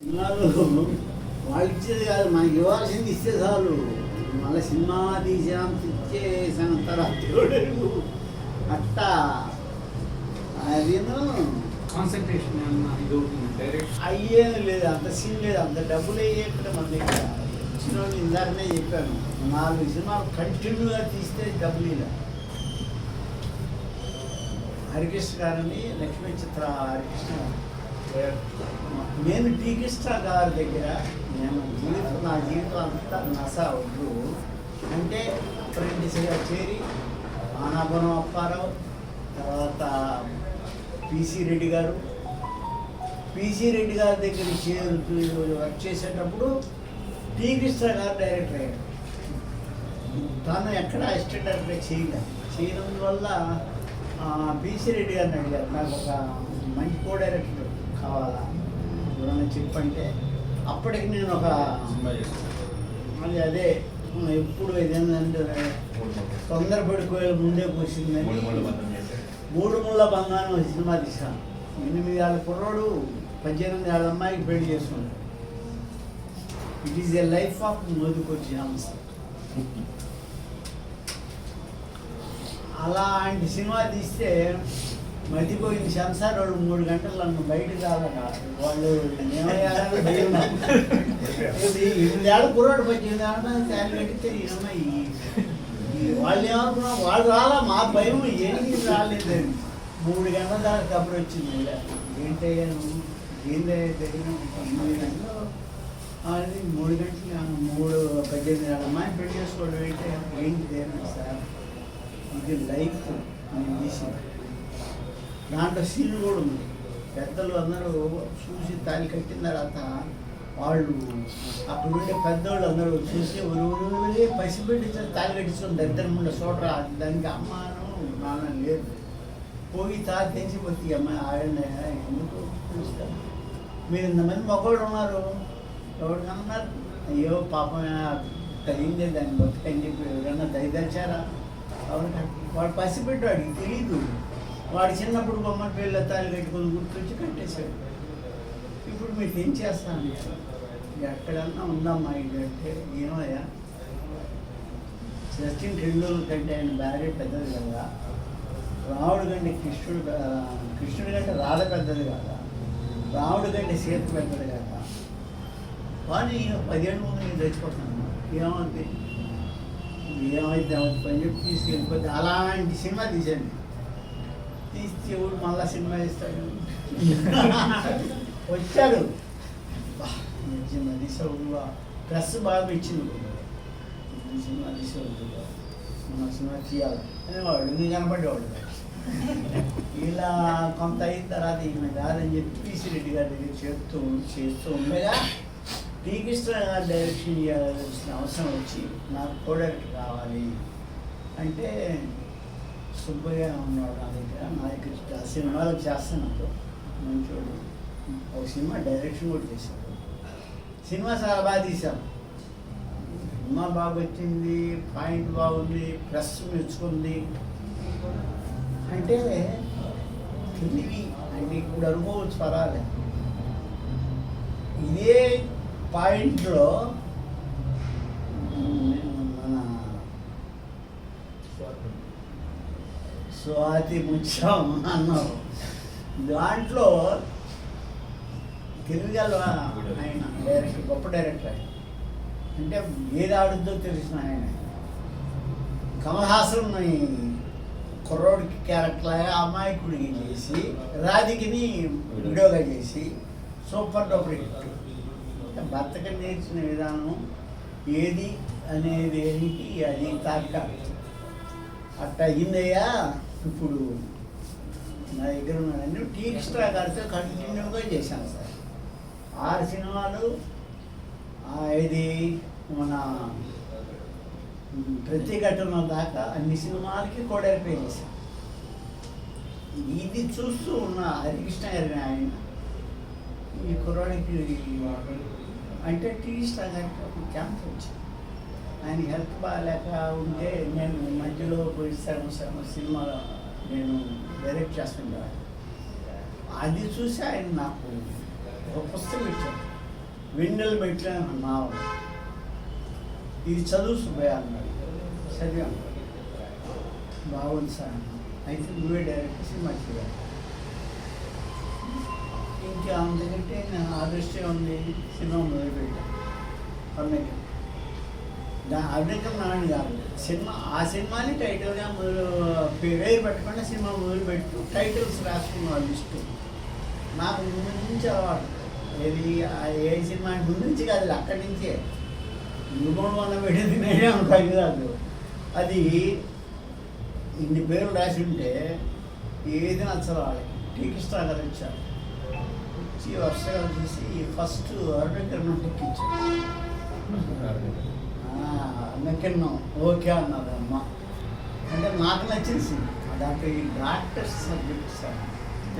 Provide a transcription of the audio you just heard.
సినిమాలు వాళ్ళు ఇచ్చేది కాదు మనకి ఇవ్వాల్సింది ఇస్తే చాలు. మళ్ళీ సినిమా తీసాం ఇచ్చేసాం తర్వాత. అట్టా. అదేను కాన్సన్ట్రేషన్ అయ్యేం లేదు అంత సీన్ లేదు అంత డబ్బులు అయ్యేక్కడ మన దగ్గర. ఇచ్చిన వాళ్ళు ఇందాకనే చెప్పాను నాలుగు సినిమాలు కంటిన్యూగా తీస్తే డబ్బులు ఇలా హరికృష్ణ గారిని లక్ష్మీ చిత్ర హరికృష్ణ గారు నేను టీకిష్టా గారి దగ్గర నేను జీవితం నా జీవితం అంతా నస వద్దు అంటే అప్రెంటిస్గా చేరి ఆనాభనం అప్పారావు తర్వాత పిసి రెడ్డి గారు. పిసి రెడ్డి గారి దగ్గర చేరు వర్క్ చేసేటప్పుడు టీ కృష్ణ గారు డైరెక్టర్ అయ్యారు తను ఎక్కడ అసిస్టెంట్ డైరెక్టర్ చేయలేదు చేయడం వల్ల పీసీ రెడ్డి గారిని అడిగారు. నాకు ఒక మంచి కో డైరెక్టర్ కావాలా? ఎవరైనా చెప్పంటే అప్పటికి నేను ఒక మళ్ళీ అదే ఎప్పుడు ఇదేంటంటే తొందరపడి కోయలు ముందే కూర్చుందని మూడు ముళ్ళ బంగారం ఒక సినిమా తీసాను ఎనిమిది ఏళ్ళ కుర్రోడు పద్దెనిమిది ఏళ్ళ అమ్మాయికి పెళ్ళి చేసుకున్నాడు. It is a life of మోదుకొచ్చి హంస అలాంటి సినిమా తీస్తే మతిపోయింది. సంసార్ వాళ్ళు మూడు గంటలు నన్ను బయటకు రాలక వాళ్ళు ఏమయ్యారని కుర్రాడు పద్దెనిమిది ఏళ్ళ శాలరీ కట్టితే ఈయనమ్మ వాళ్ళు ఏమనుకున్నా వాళ్ళు రాలా? మా భయం ఏంటి రాలేదు. మూడు గంటల దాకా కబురు వచ్చింది. ఇలా. ఏంటయ్యా నువ్వు? ఏందే తెలియదు. అది మూడు గంటలు మూడు పద్దెనిమిది ఏళ్ళ అమ్మాయి పెళ్ళి చేసుకోవడం ఏంటి? ఏంటి సార్? ఇది లైఫ్. నేను తీసింది. దాంట్లో సీన్ కూడా ఉంది. పెద్దలు అందరూ చూసి దాన్ని కట్టిన తర్వాత వాళ్ళు అక్కడ ఉండే పెద్దోళ్ళు అందరూ చూసి ఊరు ఊరే పసిపెట్టి తాలి కట్టించుకుని దగ్గర ఉండే చూడరా దానికి అమ్మాను నాన్న లేదు. పోయి తాగి తెచ్చిపోతే అమ్మాయి ఆడండి ఎందుకు చూస్తారు మీరు ఇంతమంది మగవాళ్ళు ఉన్నారు. ఎవరికన్నారు అయ్యో పాపం కలిగిందే దాన్ని బతుకని చెప్పి ఎవరన్నా దయదలిచారా అవును? వాడు పసిపెట్టాడు తెలియదు వాడు చిన్నప్పుడు బొమ్మల పిల్లల తాళి కట్టుకొని గుర్తొచ్చి కట్టేశాడు. ఇప్పుడు మీరు ఏం చేస్తాను ఎక్కడన్నా ఉందమ్మా ఏంటంటే అంటే ఏమయ్యా? సచిన్ టెండూల్కర్ కంటే ఆయన భార్య పెద్దది కదా. రాముడు కంటే కృష్ణుడు కృష్ణుడి కంటే రాధ పెద్దది కదా. రాముడు కంటే సీత పెద్దది కదా. కానీ ఈయన పదిహేను ముందు నేను తెచ్చిపోతాను ఏమవుతుంది ఏమైతే అవుతుంది చెప్పి తీసుకెళ్ళిపోతే అలాంటి సినిమా తీసండి తీస్తే ఎవడు మళ్ళా సినిమా చేస్తాడు? వచ్చాడు. నిజంగా ఈ ప్రెస్ బాగా ఇచ్చింది సినిమా తీసేవుడుగా మన సినిమా తీయాలి. అనేవాడు నేను కనపడేవాడు ఇలా కొంత అయిన తర్వాత ఈయన కాదని చెప్పి పిసి రెడ్డి గారి దగ్గర చేస్తూ చేస్తూ ఉండగా టీ గారు డైరెక్షన్ చేయాల్సిన అవసరం వచ్చి నాకు ప్రోడక్ట్ కావాలి అంటే సుబ్బయ్య ఉన్నాడు నా దగ్గర. నా దగ్గర సినిమాలు చేస్తున్నాడు మంచోడు. ఒక సినిమా డైరెక్షన్ కూడా చేశాడు. సినిమా చాలా బాగా తీశాను సినిమా బాగా వచ్చింది పాయింట్ బాగుంది ప్రెస్ మెచ్చుకుంది. అంటే తెలివి అంటే ఇప్పుడు అనుకోవచ్చు పర్వాలే ఇదే పాయింట్లో మన స్వాతి ముత్యం అన్నారు. దాంట్లో తిరిగల ఆయన డైరెక్టర్ గొప్ప డైరెక్టర్ ఆయన. అంటే ఏది ఆడుద్దో తెలిసిన ఆయన. కమల్ హాసన్ కుర్రోడికి క్యారెక్టర్ అమాయకుడికి చేసి రాధికిని విడోగా చేసి సూపర్ డూపర్ హిట్. భర్తకి నేర్చిన విధానం ఏది అనేది ఏంటి అది తాత్కాలిక. అట్ట అయ్యిందయ్యా. ఇప్పుడు నా దగ్గర ఉన్నానండి టీ ఎక్స్ట్రా కంటిన్యూగా చేశాను సార్. ఆరు సినిమాలు ఆ, ఇది మన ప్రతి ఘటన దాకా అన్ని సినిమాలకి కోడైపే చేశాను ఇది చూస్తూ ఉన్న హరికృష్ణ గారి ఆయన ఈ కుర్రాడికి అంటే టీ స్టార్ గారికి ఒక క్యాన్సర్ వచ్చింది. ఆయన హెల్త్ బాగాలేక ఉంటే నేను మధ్యలో పోయి సగం సినిమా నేను డైరెక్ట్ చేస్తుంటా అది చూసి ఆయన నాకు ఒక పుస్తకం ఇచ్చాడు. వెన్నెల మెట్ల నావల్. ఇది చదువు సుబ్బయ్య అన్నాడు. చదివాను బాగుంది సార్. అయితే నువ్వే డైరెక్ట్ సినిమా చేయాలి. ఇంకా అందుకంటే నేను ఆదృష్టి ఉంది. సినిమా మొదలుపెట్టాను. అన్నకి దా అభినయం నారాయణ గారు. సినిమా ఆ సినిమాని టైటిల్గా మొదలు పేరు పెట్టకుండా సినిమా మొదలు పెట్టు టైటిల్స్ రాసుకున్న వాళ్ళు ఇష్టం. నాకు ముందు నుంచి అలవాటు. ఏది ఏ సినిమా ముందు నుంచి కాదు అక్కడి నుంచే. నువ్వు మొన్న పెట్టింది నేనే అనుకోదు కాదు. అది ఇన్ని పేర్లు రాసి ఉంటే ఏది నచ్చదు వాళ్ళకి టీకిస్తా గారు ఇచ్చారు. వచ్చి వరుసగా చూసి ఫస్ట్ అరుణకరణం టిక్కిచ్చారు అన్నకెన్నో ఓకే అన్నది అమ్మ. అంటే నాకు నచ్చింది సినిమా. దాంట్లో ఈ డాక్టర్స్ సబ్జెక్ట్ సార్